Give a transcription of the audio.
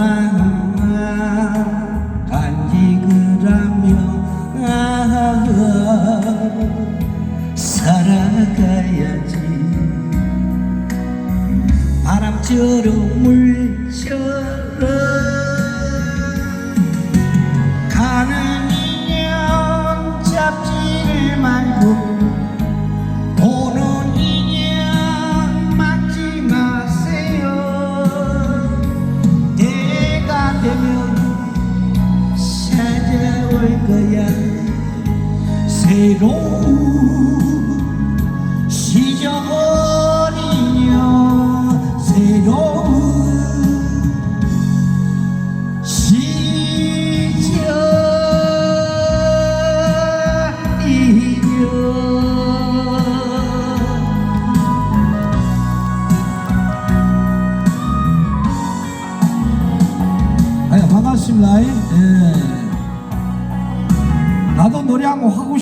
마음만 간직을 하며 아, 살아가야지. 바람처럼 물처럼 찾아올 거야 새로운 시절이여 새로운 아유 반갑습니다. 예. 나도 노래 한곡 하고